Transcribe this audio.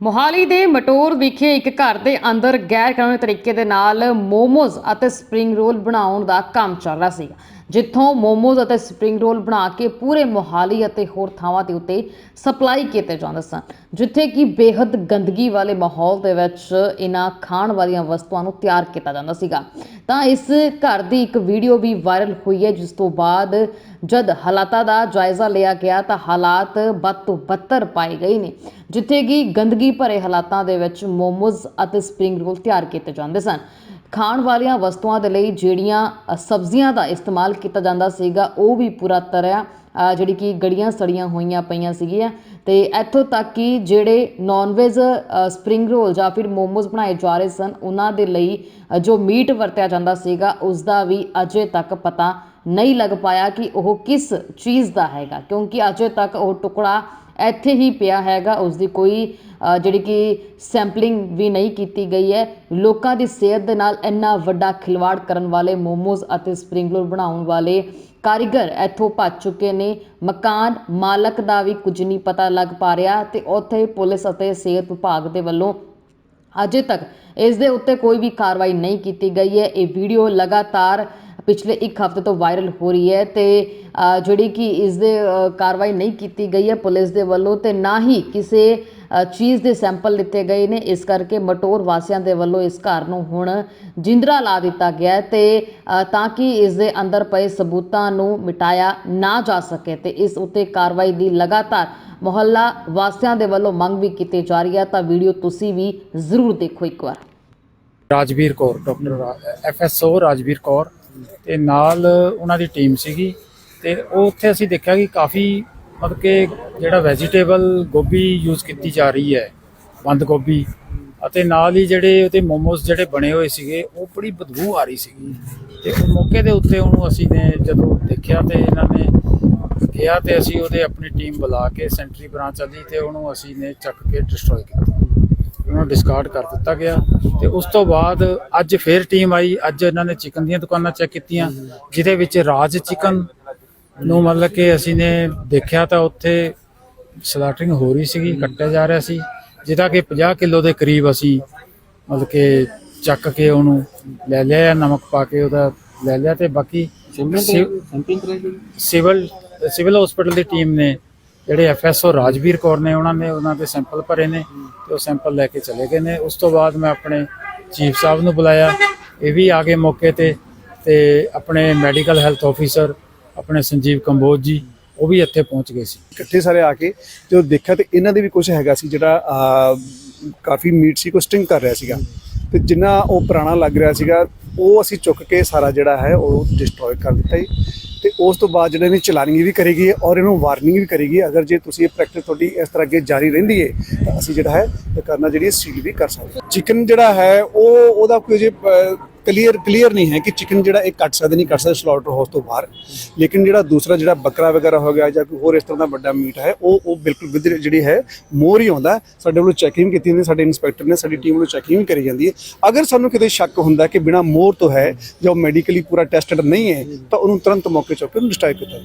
ਮੋਹਾਲੀ ਦੇ ਮਟੋਰ ਵਿਖੇ ਇੱਕ ਘਰ ਦੇ ਅੰਦਰ ਗੈਰ ਕਾਨੂੰਨੀ ਤਰੀਕੇ ਦੇ ਨਾਲ ਮੋਮੋਜ਼ ਅਤੇ ਸਪਰਿੰਗ ਰੋਲ ਬਣਾਉਣ ਦਾ ਕੰਮ ਚੱਲ ਰਿਹਾ ਸੀ ਜਿੱਥੋਂ ਮੋਮੋਜ਼ ਅਤੇ ਸਪਰਿੰਗ ਰੋਲ ਬਣਾ ਕੇ ਪੂਰੇ ਮੋਹਾਲੀ ਅਤੇ ਹੋਰ ਥਾਵਾਂ ਦੇ ਉੱਤੇ ਸਪਲਾਈ ਕੀਤੇ ਜਾਂਦੇ ਸਨ, ਜਿੱਥੇ ਕਿ ਬੇहद ਗੰਦਗੀ ਵਾਲੇ ਮਾਹੌਲ ਦੇ ਵਿੱਚ ਇਹਨਾਂ ਖਾਣ ਵਾਲੀਆਂ ਵਸਤੂਆਂ ਨੂੰ ਤਿਆਰ ਕੀਤਾ ਜਾਂਦਾ ਸੀਗਾ। ਤਾਂ ਇਸ ਘਰ ਦੀ ਇੱਕ ਵੀਡੀਓ ਵੀ ਵਾਇਰਲ ਹੋਈ ਹੈ, ਜਿਸ ਤੋਂ ਬਾਅਦ ਜਦ ਹਾਲਾਤਾਂ ਦਾ ਜਾਇਜ਼ਾ ਲਿਆ ਗਿਆ ਤਾਂ ਹਾਲਾਤ ਬਦ ਤੋਂ ਬੱਤਰ ਪਾਏ ਗਏ ਨੇ, ਜਿੱਥੇ ਕਿ ਗੰਦਗੀ ਭਰੇ ਹਾਲਾਤਾਂ ਦੇ ਵਿੱਚ ਮੋਮੋਜ਼ ਅਤੇ ਸਪਰਿੰਗ ਰੋਲ ਤਿਆਰ ਕੀਤੇ ਜਾਂਦੇ ਸਨ। ਖਾਣ ਵਾਲੀਆਂ ਵਸਤੂਆਂ ਦੇ ਲਈ ਜਿਹੜੀਆਂ ਸਬਜ਼ੀਆਂ ਦਾ ਇਸਤੇਮਾਲ ਕੀਤਾ ਜਾਂਦਾ ਸੀਗਾ, ਉਹ ਵੀ ਪੂਰਾ ਤਰ੍ਹਾਂ ਜਿਹੜੀ ਕਿ ਗੜੀਆਂ ਸੜੀਆਂ ਹੋਈਆਂ ਪਈਆਂ ਸੀਗੀਆਂ। ਤੇ ਇੱਥੋਂ ਤੱਕ ਕਿ ਜਿਹੜੇ ਨਾਨ ਵੇਜ ਸਪਰਿੰਗ ਰੋਲ ਜਾਂ ਫਿਰ ਮੋਮੋਜ਼ ਬਣਾਏ ਜਾ ਰਹੇ ਸਨ, ਉਹਨਾਂ ਦੇ ਲਈ ਜੋ ਮੀਟ ਵਰਤਿਆ ਜਾਂਦਾ ਸੀਗਾ, ਉਸ ਦਾ ਵੀ ਅਜੇ ਤੱਕ ਪਤਾ ਨਹੀਂ ਲੱਗ ਪਾਇਆ ਕਿ ਉਹ ਕਿਸ ਚੀਜ਼ ਦਾ ਹੈਗਾ, ਕਿਉਂਕਿ ਅਜੇ ਤੱਕ ਉਹ ਟੁਕੜਾ ਇੱਥੇ ਹੀ ਪਿਆ ਹੈਗਾ, ਉਸਦੀ ਕੋਈ ਜਿਹੜੀ ਕਿ ਸੈਂਪਲਿੰਗ ਵੀ ਨਹੀਂ ਕੀਤੀ ਗਈ ਹੈ। ਲੋਕਾਂ ਦੀ ਸਿਹਤ ਦੇ ਨਾਲ ਇੰਨਾ ਵੱਡਾ ਖਿਲਵਾੜ ਕਰਨ ਵਾਲੇ ਮੋਮੋਜ਼ ਅਤੇ ਸਪਰਿੰਗ ਰੋਲ ਬਣਾਉਣ ਵਾਲੇ ਕਾਰੀਗਰ ਇੱਥੋਂ ਭੱਜ ਚੁੱਕੇ ਨੇ। ਮਕਾਨ ਮਾਲਕ ਦਾ ਵੀ ਕੁਝ ਨਹੀਂ ਪਤਾ ਲੱਗ ਪਾ ਰਿਹਾ ਤੇ ਉੱਥੇ ਪੁਲਿਸ ਅਤੇ ਸਿਹਤ ਵਿਭਾਗ ਦੇ ਵੱਲੋਂ ਅਜੇ ਤੱਕ ਇਸ ਦੇ ਉੱਤੇ ਕੋਈ ਵੀ ਕਾਰਵਾਈ ਨਹੀਂ ਕੀਤੀ ਗਈ ਹੈ। ਇਹ ਵੀਡੀਓ ਲਗਾਤਾਰ ਪਿਛਲੇ ਇੱਕ ਹਫ਼ਤੇ ਤੋਂ ਵਾਇਰਲ ਹੋ ਰਹੀ ਹੈ ਤੇ ਜਿਹੜੀ ਕਿ ਇਸ ਦੇ ਕਾਰਵਾਈ ਨਹੀਂ ਕੀਤੀ ਗਈ ਹੈ ਪੁਲਿਸ ਦੇ ਵੱਲੋਂ ਤੇ ਨਾ ਹੀ ਕਿਸੇ ਚੀਜ਼ ਦੇ ਸੈਂਪਲ ਦਿੱਤੇ ਗਏ ਨੇ। ਇਸ ਕਰਕੇ ਮਟੋਰ ਵਾਸੀਆਂ ਦੇ ਵੱਲੋਂ ਇਸ ਘਰ ਨੂੰ ਹੁਣ ਜਿੰਦਰਾ ਲਾ ਦਿੱਤਾ ਗਿਆ ਹੈ ਤੇ ਤਾਂ ਕਿ ਇਸ ਦੇ ਅੰਦਰ ਪਏ ਸਬੂਤਾਂ ਨੂੰ ਮਿਟਾਇਆ ਨਾ ਜਾ ਸਕੇ ਤੇ ਇਸ ਉੱਤੇ ਕਾਰਵਾਈ ਦੀ ਲਗਾਤਾਰ ਮੁਹੱਲਾ ਵਾਸੀਆਂ ਦੇ ਵੱਲੋਂ ਮੰਗ ਵੀ ਕੀਤੀ ਜਾ ਰਹੀ ਹੈ। ਤਾਂ ਵੀਡੀਓ ਤੁਸੀਂ ਵੀ ਜ਼ਰੂਰ ਦੇਖੋ ਇੱਕ ਵਾਰ। Rajveer Kaur, doctor FSO Rajveer Kaur. ਤੇ ਨਾਲ ਉਹਨਾਂ ਦੀ ਟੀਮ ਸੀਗੀ ਤੇ ਉਹ ਉੱਥੇ ਅਸੀਂ ਦੇਖਿਆ ਕਿ ਕਾਫੀ ਮਤਲਬ ਕਿ ਜਿਹੜਾ ਵੈਜੀਟੇਬਲ ਗੋਭੀ ਯੂਜ਼ ਕੀਤੀ ਜਾ ਰਹੀ ਹੈ, ਬੰਦ ਗੋਭੀ ਅਤੇ ਨਾਲ ਹੀ ਜਿਹੜੇ ਉਹਦੇ ਮੋਮੋਸ ਜਿਹੜੇ ਬਣੇ ਹੋਏ ਸੀਗੇ, ਉਹ ਬੜੀ ਬਦਬੂ ਆ ਰਹੀ ਸੀਗੀ ਤੇ ਉਹ ਮੌਕੇ ਦੇ ਉੱਤੇ ਉਹਨੂੰ ਅਸੀਂ ਨੇ ਜਦੋਂ ਦੇਖਿਆ ਤੇ ਇਹਨਾਂ ਨੇ ਗਿਆ ਤੇ ਅਸੀਂ ਉਹਦੇ ਆਪਣੀ ਟੀਮ ਬੁਲਾ ਕੇ ਸੈਂਟਰੀ ਬ੍ਰਾਂਚ ਵਾਲੀ ਤੇ ਉਹਨੂੰ ਅਸੀਂ ਨੇ ਚੱਕ ਕੇ ਡਿਸਟਰੋਏ ਕੀਤਾ। ਉਹਨੂੰ ਡਿਸਕਾਰਡ ਕਰ ਦਿੱਤਾ ਗਿਆ ਤੇ ਉਸ ਤੋਂ ਬਾਅਦ ਅੱਜ ਫੇਰ ਟੀਮ ਆਈ ਅੱਜ ਇਹਨਾਂ ਨੇ ਚਿਕਨ ਦੀਆਂ ਦੁਕਾਨਾਂ ਚੈੱਕ ਕੀਤੀਆਂ ਜਿਹਦੇ ਵਿੱਚ ਰਾਜ ਚਿਕਨ ਨੂੰ ਮਤਲਬ ਕਿ ਅਸੀਂ ਨੇ ਦੇਖਿਆ ਤਾਂ ਉੱਥੇ ਸਲਾਟਰਿੰਗ ਹੋ ਰਹੀ ਸੀਗੀ ਕੱਟਿਆ ਜਾ ਰਿਹਾ ਸੀ ਜਿਹਦਾ ਕਿ 50 ਕਿਲੋ ਦੇ ਕਰੀਬ ਅਸੀਂ ਮਤਲਬ ਕਿ ਚੱਕ ਕੇ ਉਹਨੂੰ ਲੈ ਲਿਆ ਨਮਕ ਪਾ ਕੇ ਉਹਦਾ ਲੈ ਲਿਆ ਤੇ ਬਾਕੀ ਸਿਵਲ ਸਿਵਲ ਹਸਪੀਟਲ ਦੀ ਟੀਮ ਨੇ ਜਿਹੜੇ ਐਫਐਸਓ ਰਾਜਵੀਰ ਕੌਰ ਨੇ ਉਹਨਾਂ ਨੇ ਉਹਨਾਂ ਦੇ ਸੈਂਪਲ ਭਰੇ ਨੇ ਤੇ ਉਹ ਸੈਂਪਲ ਲੈ ਕੇ ਚਲੇ ਗਏ ਨੇ। ਉਸ ਤੋਂ ਬਾਅਦ ਮੈਂ ਆਪਣੇ ਚੀਫ ਸਾਹਿਬ ਨੂੰ ਬੁਲਾਇਆ। ਇਹ ਵੀ ਆ ਗਏ ਮੌਕੇ ਤੇ ਤੇ ਆਪਣੇ ਮੈਡੀਕਲ ਹੈਲਥ ਆਫੀਸਰ ਆਪਣੇ ਸੰਜੀਵ ਕੰਬੋਜ ਜੀ, ਉਹ ਵੀ ਇੱਥੇ ਪਹੁੰਚ ਗਏ ਸੀ। ਇਕੱਠੇ ਸਾਰੇ ਆ ਕੇ ਜਦੋਂ ਦੇਖਿਆ ਤੇ ਇਹਨਾਂ ਦੇ ਵੀ ਕੁਝ ਹੈਗਾ ਸੀ ਜਿਹੜਾ ਕਾਫੀ ਮੀਟ ਸੀ ਕੋ ਸਟਿੰਗ ਕਰ ਰਿਹਾ ਸੀਗਾ। ਤੇ ਜਿੰਨਾ ਉਹ ਪੁਰਾਣਾ ਲੱਗ ਰਿਹਾ ਸੀਗਾ, ਉਹ ਅਸੀਂ ਚੁੱਕ ਕੇ ਸਾਰਾ ਜਿਹੜਾ ਹੈ, ਉਹ ਡਿਸਟਰੋਏ ਕਰ ਦਿੱਤਾ ਜੀ। ਤੇ ਉਸ ਤੋਂ ਬਾਅਦ ਜਿਹੜੇ ਨੇ ਚਲਾਨਿੰਗ ਵੀ ਕਰੇਗੀ ਔਰ ਇਹਨੂੰ ਵਾਰਨਿੰਗ ਵੀ ਕਰੇਗੀ, ਅਗਰ ਜੇ ਤੁਸੀਂ ਇਹ ਪ੍ਰੈਕਟਿਸ ਤੁਹਾਡੀ ਇਸ ਤਰ੍ਹਾਂ ਅੱਗੇ ਜਾਰੀ ਰਹਿੰਦੀ ਹੈ ਤਾਂ ਅਸੀਂ ਜਿਹੜਾ ਹੈ, ਇਹ ਕਰਨਾ ਜਿਹੜੀ ਸੀਲ ਵੀ ਕਰ ਸਕਦੇ ਚਿਕਨ ਜਿਹੜਾ ਹੈ, ਉਹ ਉਹਦਾ ਕੋਈ ਜੇ ਕਲੀਅਰ ਕਲੀਅਰ ਨਹੀਂ ਹੈ ਕਿ ਚਿਕਨ ਜਿਹੜਾ ਇਹ ਕੱਟ ਸਕਦੇ ਨਹੀਂ, ਕੱਟ ਸਕਦੇ ਸਲਾਟਰ ਹਾਊਸ ਤੋਂ ਬਾਹਰ। ਲੇਕਿਨ ਜਿਹੜਾ ਦੂਸਰਾ ਜਿਹੜਾ ਬੱਕਰਾ ਵਗੈਰਾ ਹੋ ਗਿਆ ਜਾਂ ਕੋਈ ਹੋਰ ਇਸ ਤਰ੍ਹਾਂ ਦਾ ਵੱਡਾ ਮੀਟ ਹੈ, ਉਹ ਉਹ ਬਿਲਕੁਲ ਵਿਦ ਜਿਹੜੀ ਹੈ, ਮੋਰ ਹੀ ਆਉਂਦਾ ਸਾਡੇ ਵੱਲੋਂ ਚੈਕਿੰਗ ਕੀਤੀ ਜਾਂਦੀ ਸਾਡੇ ਇਨਸਪੈਕਟਰ ਨੇ, ਸਾਡੀ ਟੀਮ ਵੱਲੋਂ ਚੈਕਿੰਗ ਵੀ ਕਰੀ ਜਾਂਦੀ ਹੈ। ਅਗਰ ਸਾਨੂੰ ਕਿਤੇ ਸ਼ੱਕ ਹੁੰਦਾ ਕਿ ਬਿਨਾ ਮੋਰ ਤੋਂ ਹੈ ਜਾਂ ਮੈਡੀਕਲੀ ਪੂਰਾ ਟੈਸਟਡ ਨਹੀਂ ਹੈ, ਤਾਂ ਉਹਨੂੰ ਤੁਰੰਤ ਮੌਕੇ ਚੁੱਕ ਕੇ ਉਹਨੂੰ ਕੀਤਾ